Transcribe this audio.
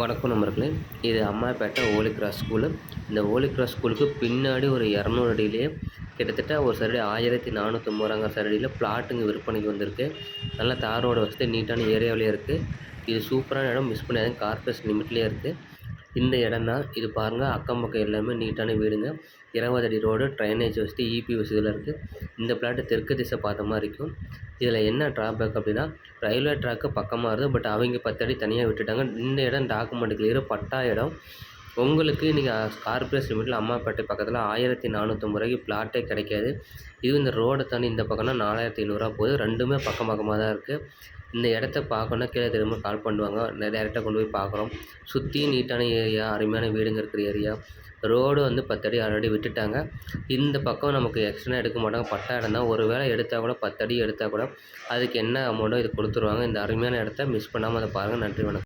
வணக்கம் நம்பர்களே இது அம்மாப்பேட்டை ஹோலி கிராஸ் ஸ்கூலு இந்த ஹோலி கிராஸ் ஸ்கூலுக்கு பின்னாடி ஒரு இரநூறு அடியிலேயே கிட்டத்தட்ட ஒரு சரடி ஆயிரத்தி நானூற்றம்பது சரடியில் பிளாட்டுங்க விற்பனைக்கு வந்திருக்கு. நல்லா தார் ரோடு வசதி நீட்டான ஏரியாவிலே இருக்குது இது சூப்பரான இடம் மிஸ் பண்ணாதீங்க. கார்பரேஷன் லிமிட்லேயே இருக்குது இந்த இடம் தான். இது பாருங்கள் அக்கம் பக்கம் எல்லாமே நீட்டான வீடுங்க. இருபது அடி ரோடு ட்ரைனேஜ் வசதி இபி வசதியில் இருக்குது இந்த பிளாட்டு தெற்கு திசை பார்த்த மாதிரி இருக்கும். இதில் என்ன ட்ராபேக் அப்படின்னா ரயில்வே ட்ராக்கு பக்கமாக இருக்குது பட் அவங்க பத்து அடி தனியாக விட்டுட்டாங்க. இந்த இடம் டாக்குமெண்ட் கிளியர் பட்டா இடம். உங்களுக்கு நீங்கள் கார்பரேஷன் லிமிட்டில் அம்மாப்பேட்டை பக்கத்தில் ஆயிரத்தி நானூற்றம்பது ரூபாய்க்கு பிளாட்டே கிடைக்காது. இது இந்த ரோடை தாண்டி இந்த பக்கம்னா நாலாயிரத்தி ஐநூறுரூவா போகுது. ரெண்டுமே பக்கம் பக்கமாக தான் இருக்குது இந்த இடத்த பார்க்கணுன்னா கீழே திரும்ப கால் பண்ணுவாங்க. டேரெக்டாக கொண்டு போய் பார்க்குறோம். சுற்றி நீட்டான ஏரியா அருமையான வீடுங்க இருக்கிற ஏரியா ரோடு வந்து பத்தடி ஆல்ரெடி விட்டுட்டாங்க. இந்த பக்கம் நமக்கு எக்ஸ்ட்ரா எடுக்க மாட்டாங்க. பட்டா இடம் தான். ஒரு வேளை எடுத்தால் கூட பத்தடி எடுத்தால் கூட அதுக்கு என்ன அமௌண்ட்டோ இது கொடுத்துருவாங்க. இந்த அருமையான இடத்த மிஸ் பண்ணாமல் அதை பாருங்கள் நன்றி வணக்கம்.